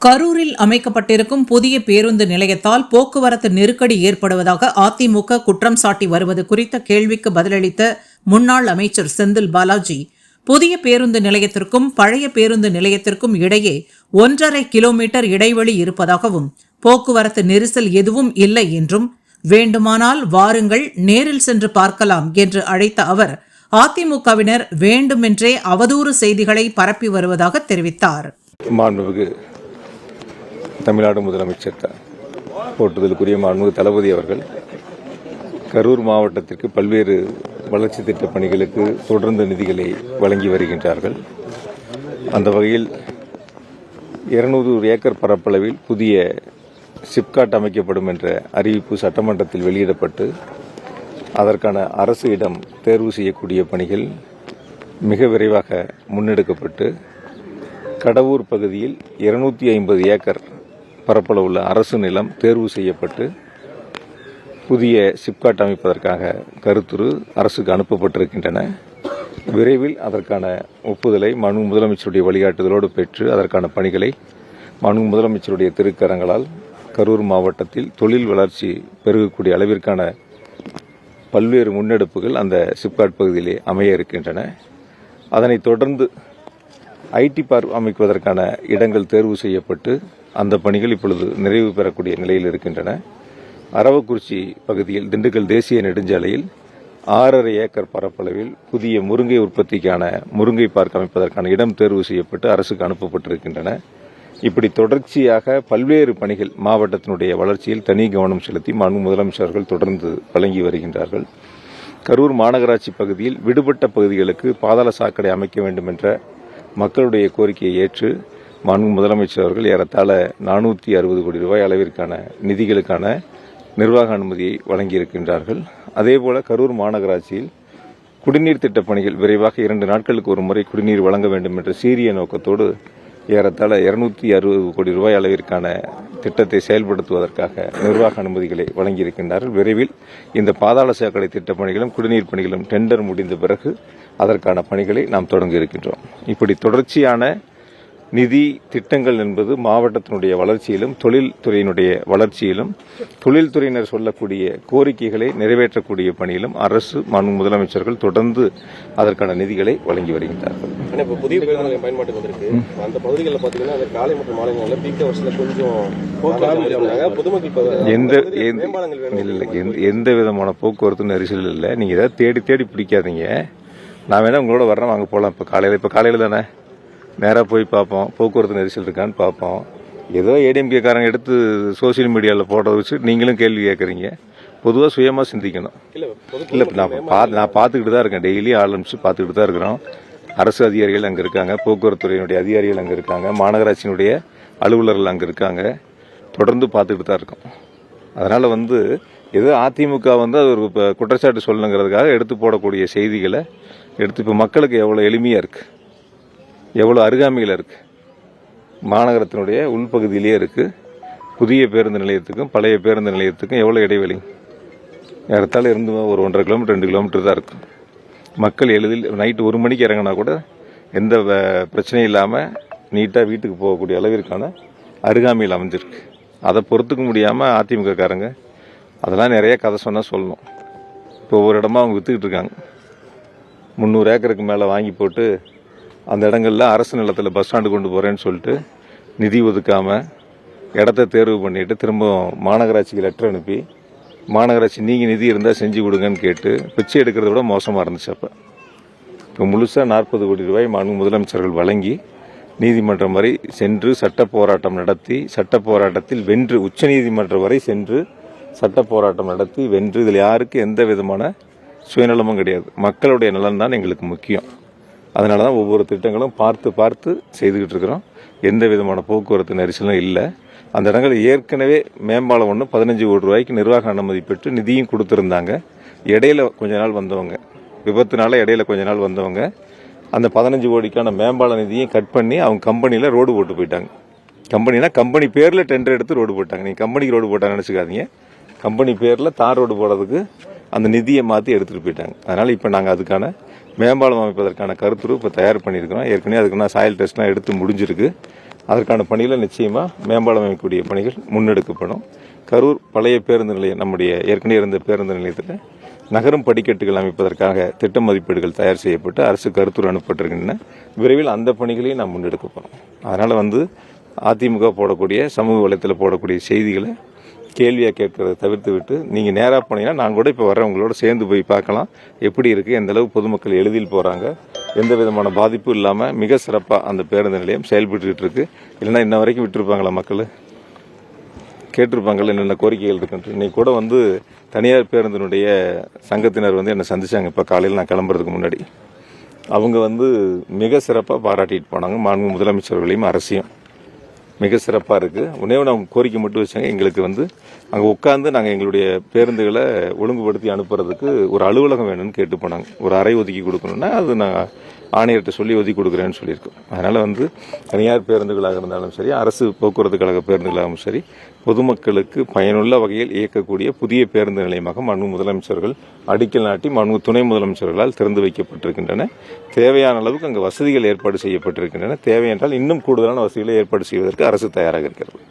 கரூரில் அமைக்கப்பட்டிருக்கும் புதிய பேருந்து நிலையத்தால் போக்குவரத்து நெருக்கடி ஏற்படுவதாக அதிமுக குற்றம் சாட்டி வருவது குறித்த கேள்விக்கு பதிலளித்த முன்னாள் அமைச்சர் செந்தில் பாலாஜி. புதிய பேருந்து நிலையத்திற்கும் பழைய பேருந்து நிலையத்திற்கும் இடையே ஒன்றரை கிலோமீட்டர் இடைவெளி இருப்பதாகவும் போக்குவரத்து நெரிசல் எதுவும் இல்லை என்றும் வேண்டுமானால் வாருங்கள் நேரில் சென்று பார்க்கலாம் என்று அழைத்த அவர் அதிமுகவினர் வேண்டுமென்றே அவதூறு செய்திகளை பரப்பி வருவதாக தெரிவித்தார். மாண்புமிகு தமிழ்நாடு முதலமைச்சர் போற்றுதலுக்குரிய மாண்புமிகு தளபதி அவர்கள் கரூர் மாவட்டத்திற்கு பல்வேறு வளர்ச்சி திட்டப் பணிகளுக்கு தொடர்ந்து நிதிகளை வழங்கி வருகின்றார்கள். அந்த வகையில் இருநூறு ஏக்கர் பரப்பளவில் புதிய சிப்காட் அமைக்கப்படும் என்ற அறிவிப்பு சட்டமன்றத்தில் வெளியிடப்பட்டு அதற்கான அரசு இடம் தேர்வு செய்யக்கூடிய பணிகள் மிக விரைவாக முன்னெடுக்கப்பட்டு கடவூர் பகுதியில் இருநூத்தி ஐம்பது ஏக்கர் பரப்பளவுள்ள அரசு நிலம் தேர்வு செய்யப்பட்டு புதிய சிப்காட் அமைப்பதற்காக கருத்துரு அரசுக்கு அனுப்பப்பட்டிருக்கின்றன. விரைவில் அதற்கான ஒப்புதலை மனு முதலமைச்சருடைய வழிகாட்டுதலோடு பெற்று அதற்கான பணிகளை மனு முதலமைச்சருடைய திருக்கரங்களால் கரூர் மாவட்டத்தில் தொழில் வளர்ச்சி பெருகக்கூடிய அளவிற்கான பல்வேறு முன்னெடுப்புகள் அந்த சிப்காட் பகுதியிலே அமைய இருக்கின்றன. அதனைத் தொடர்ந்து ஐடி பார்க் அமைப்பதற்கான இடங்கள் தேர்வு செய்யப்பட்டு அந்த பணிகள் இப்பொழுது நிறைவு பெறக்கூடிய நிலையில் இருக்கின்றன. அரவக்குறிச்சி பகுதியில் திண்டுக்கல் தேசிய நெடுஞ்சாலையில் ஆறரை ஏக்கர் பரப்பளவில் புதிய முருங்கை உற்பத்திக்கான முருங்கை பார்க் அமைப்பதற்கான இடம் தேர்வு செய்யப்பட்டு அரசுக்கு அனுப்பப்பட்டிருக்கின்றன. இப்படி தொடர்ச்சியாக பல்வேறு பணிகள் மாவட்டத்தினுடைய வளர்ச்சியில் தனி கவனம் செலுத்தி மாண்பு முதலமைச்சர்கள் தொடர்ந்து வழங்கி வருகின்றார்கள். கரூர் மாநகராட்சி பகுதியில் விடுபட்ட பகுதிகளுக்கு பாதாள சாக்கடை அமைக்க வேண்டும் என்ற மக்களுடைய கோரிக்கையை ஏற்று மாண்பு முதலமைச்சர் அவர்கள் ஏறத்தாழ நானூற்றி அறுபது கோடி ரூபாய் அளவிற்கான நிதிகளுக்கான நிர்வாக அனுமதியை வழங்கியிருக்கின்றார்கள். அதேபோல கரூர் மாநகராட்சியில் குடிநீர் திட்டப் பணிகள் விரைவாக இரண்டு நாட்களுக்கு ஒரு முறை குடிநீர் வழங்க வேண்டும் என்ற சீரிய நோக்கத்தோடு ஏறத்தாழ இருநூத்தி அறுபது கோடி ரூபாய் அளவிற்கான திட்டத்தை செயல்படுத்துவதற்காக நிர்வாக அனுமதிகளை வழங்கியிருக்கின்றார்கள். விரைவில் இந்த பாதாள சாக்கடை திட்டப் பணிகளும் குடிநீர் பணிகளும் டெண்டர் முடிந்த பிறகு அதற்கான பணிகளை நாம் தொடங்க இருக்கின்றோம். இப்படி தொடர்ச்சியான நிதி திட்டங்கள் என்பது மாவட்டத்தினுடைய வளர்ச்சியிலும் தொழில்துறையினுடைய வளர்ச்சியிலும் தொழில்துறையினர் சொல்லக்கூடிய கோரிக்கைகளை நிறைவேற்றக்கூடிய பணியிலும் அரசு மாண்பு முதலமைச்சர்கள் தொடர்ந்து அதற்கான நிதிகளை வழங்கி வருகின்றார்கள். இப்போ புதிய பேருந்து நிலையம் பயன்பாட்டுக்கு வந்திருக்கு. அந்த பகுதிகளில் பார்த்தீங்கன்னா அந்த காலை மற்றும் மாலை நேரங்களில் பீக் ஹவர்ஸில் கொஞ்சம் போக்குவரத்து இருக்கிறாங்க பொதுமக்கள் இப்போ எந்த எந்த- இல்ல, விதமான போக்குவரத்து நெரிசல் இல்லை. நீங்க ஏதாவது தேடி தேடி பிடிக்காதீங்க. நான் வேணா உங்களோட வர்றேன் வாங்க போகலாம் இப்போ காலையில் இப்போ காலையில் தானே? நேராக போய் பார்ப்போம். போக்குவரத்து நெரிசல் இருக்கான்னு பார்ப்போம். ஏதோ ஏடிஎம்கே காரங்க எடுத்து சோஷியல் மீடியாவில் போடுறத வச்சு நீங்களும் கேள்வி கேட்குறீங்க பொதுவாக சுயமாக சிந்திக்கணும். இல்லை நான் பா நான் பார்த்துக்கிட்டு தான் இருக்கேன். டெய்லி ஆள் அனுப்பிச்சு பார்த்துக்கிட்டு தான் இருக்கிறோம். அரசு அதிகாரிகள் அங்கே இருக்காங்க. போக்குவரத்து துறையினுடைய அதிகாரிகள் அங்கே இருக்காங்க. மாநகராட்சியினுடைய அலுவலர்கள் அங்கே இருக்காங்க. தொடர்ந்து பார்த்துக்கிட்டு தான் இருக்கோம். அதனால் வந்து ஏதோ அதிமுக வந்து அது ஒரு குற்றச்சாட்டு சொல்லணுங்கிறதுக்காக எடுத்து போடக்கூடிய செய்திகளை எடுத்து இப்போ மக்களுக்கு எவ்வளோ எளிமையாக இருக்குது எவ்வளோ அருகாமையில் இருக்குது மாநகரத்தினுடைய உள்பகுதியிலேயே இருக்குது புதிய பேருந்து நிலையத்துக்கும் பழைய பேருந்து நிலையத்துக்கும் எவ்வளோ இடைவெளி? ஏறத்தாழ இருந்து ஒரு ஒன்றரை கிலோமீட்டர் ரெண்டு கிலோமீட்டர் தான் இருக்கும் மக்கள் எளிதில் நைட்டு ஒரு மணிக்கு இறங்கினா கூட எந்த வ- பிரச்சனையும் இல்லாமல் நீட்டாக வீட்டுக்கு போகக்கூடிய அளவிற்கான அருகாமையில் அமைஞ்சிருக்கு. அதை பொறுத்துக்க முடியாமல் அதிமுக காரங்க அதெல்லாம் நிறைய கதை சொன்னால் சொல்லணும். இப்போ ஒவ்வொரு இடமா அவங்க விற்றுக்கிட்டு இருக்காங்க. முந்நூறு ஏக்கருக்கு மேலே வாங்கி போட்டு அந்த இடங்களில் அரசு நிலத்தில் பஸ் ஸ்டாண்டு கொண்டு போகிறேன்னு சொல்லிட்டு நிதி ஒதுக்காமல் இடத்த தேர்வு பண்ணிட்டு திரும்ப மாநகராட்சிக்கு லெட்டர் அனுப்பி மாநகராட்சி நீங்கள் நிதி இருந்தால் செஞ்சு கொடுங்கன்னு கேட்டு பிச்சை எடுக்கிறத விட மோசமாக இருந்துச்சு அப்போ. இப்போ முழுசாக நாற்பது கோடி ரூபாய் மாநில முதலமைச்சர்கள் வழங்கி நீதிமன்றம் வரை சென்று சட்ட போராட்டம் நடத்தி சட்ட போராட்டத்தில் வென்று உச்சநீதிமன்றம் வரை சென்று சட்ட போராட்டம் நடத்தி வென்று இதில் யாருக்கு எந்த விதமான சுயநலமும் கிடையாது. மக்களுடைய நலன் தான் எங்களுக்கு முக்கியம். அதனால தான் ஒவ்வொரு திட்டங்களும் பார்த்து பார்த்து செய்துக்கிட்டு இருக்கிறோம். எந்த விதமான போக்குவரத்து நெரிசலும் இல்லை. அந்த இடங்கள் ஏற்கனவே மேம்பாலம் ஒன்று பதினஞ்சு கோடி ரூபாய்க்கு நிர்வாக அனுமதி பெற்று நிதியும் கொடுத்துருந்தாங்க. இடையில கொஞ்ச நாள் வந்தவங்க. விபத்துனால இடையில கொஞ்ச நாள் வந்தவங்க. அந்த பதினஞ்சு கோடிக்கான மேம்பால நிதியும் கட் பண்ணி அவங்க கம்பெனியில் ரோடு போட்டு போயிட்டாங்க. கம்பெனினா கம்பெனி பேரில் டெண்டர் எடுத்து ரோடு போட்டாங்க. நீங்கள் கம்பெனிக்கு ரோடு போட்டாங்க நினச்சிக்காதீங்க. கம்பெனி பேரில் தார் ரோடு போடுறதுக்கு அந்த நிதியை மாற்றி எடுத்துகிட்டு போயிட்டாங்க. அதனால் இப்போ நாங்கள் அதுக்கான மேம்பாலம் அமைப்பதற்கான கருத்துரு இப்போ தயார் பண்ணியிருக்கிறோம். ஏற்கனவே அதுக்கு நான் சாயல் டெஸ்ட்லாம் எடுத்து முடிஞ்சிருக்கு. அதற்கான பணிகளை நிச்சயமாக மேம்பாலம் அமைக்கக்கூடிய பணிகள் முன்னெடுக்கப்படும். கரூர் பழைய பேருந்து நிலையம் நம்முடைய ஏற்கனவே இருந்த பேருந்து நிலையத்தில் நகரும் படிக்கட்டுகள் அமைப்பதற்காக திட்ட மதிப்பீடுகள் தயார் செய்யப்பட்டு அரசு கருத்துரு அனுப்பப்பட்டிருக்கின்றன. விரைவில் அந்த பணிகளையும் நாம் முன்னெடுக்க போகிறோம் அதனால் வந்து அதிமுக போடக்கூடிய சமூக வலைத்தில் போடக்கூடிய செய்திகளை கேள்வியாக கேட்கறத தவிர்த்து விட்டு நீங்கள் நேராக போனீங்கன்னா நான் கூட இப்போ வரவங்களோட சேர்ந்து போய் பார்க்கலாம். எப்படி இருக்குது எந்த அளவு பொதுமக்கள் எளிதில் போகிறாங்க எந்த விதமான பாதிப்பும் இல்லாமல் மிக சிறப்பாக அந்த பேருந்து நிலையம் செயல்பட்டுக்கிட்டு இருக்கு. இல்லைன்னா இன்ன வரைக்கும் விட்டுருப்பாங்களா மக்கள்? கேட்டிருப்பாங்கள்ல என்னென்ன கோரிக்கைகள் இருக்குன்ட்டு. இன்னைக்கு கூட வந்து தனியார் பேருந்தினுடைய சங்கத்தினர் வந்து என்னை சந்திச்சாங்க. இப்போ காலையில் நான் கிளம்புறதுக்கு முன்னாடி. அவங்க வந்து மிக சிறப்பாக பாராட்டிட்டு போனாங்க. மாண்பு முதலமைச்சர்களையும் அரசையும். மிக சிறப்பாக இருக்குது உடனே நாங்கள் கோரிக்கை மட்டும் வச்சாங்க. எங்களுக்கு வந்து அங்கே உட்காந்து நாங்கள் எங்களுடைய பேருந்துகளை ஒழுங்குபடுத்தி அனுப்புறதுக்கு ஒரு அலுவலகம் வேணும்னு கேட்டு போனாங்க. ஒரு அறை ஒதுக்கி கொடுக்கணும்னா அது நான் ஆணையர்கிட்ட சொல்லி ஒதுக்கி கொடுக்குறேன்னு சொல்லியிருக்கோம். அதனால் வந்து தனியார் பேருந்துகளாக இருந்தாலும் சரி அரசு போக்குவரத்து கழக பேருந்துகளாகவும் சரி பொதுமக்களுக்கு பயனுள்ள வகையில் இயக்கக்கூடிய புதிய பேருந்து நிலையமாக மனு முதலமைச்சர்கள் அடிக்கல் நாட்டி மனு துணை முதலமைச்சர்களால் திறந்து வைக்கப்பட்டிருக்கின்றன. தேவையான அளவுக்கு அங்கு வசதிகள் ஏற்பாடு செய்யப்பட்டிருக்கின்றன. தேவையென்றால் இன்னும் கூடுதலான வசதிகளை ஏற்பாடு செய்வதற்கு அரசு தயாராக இருக்கிறது.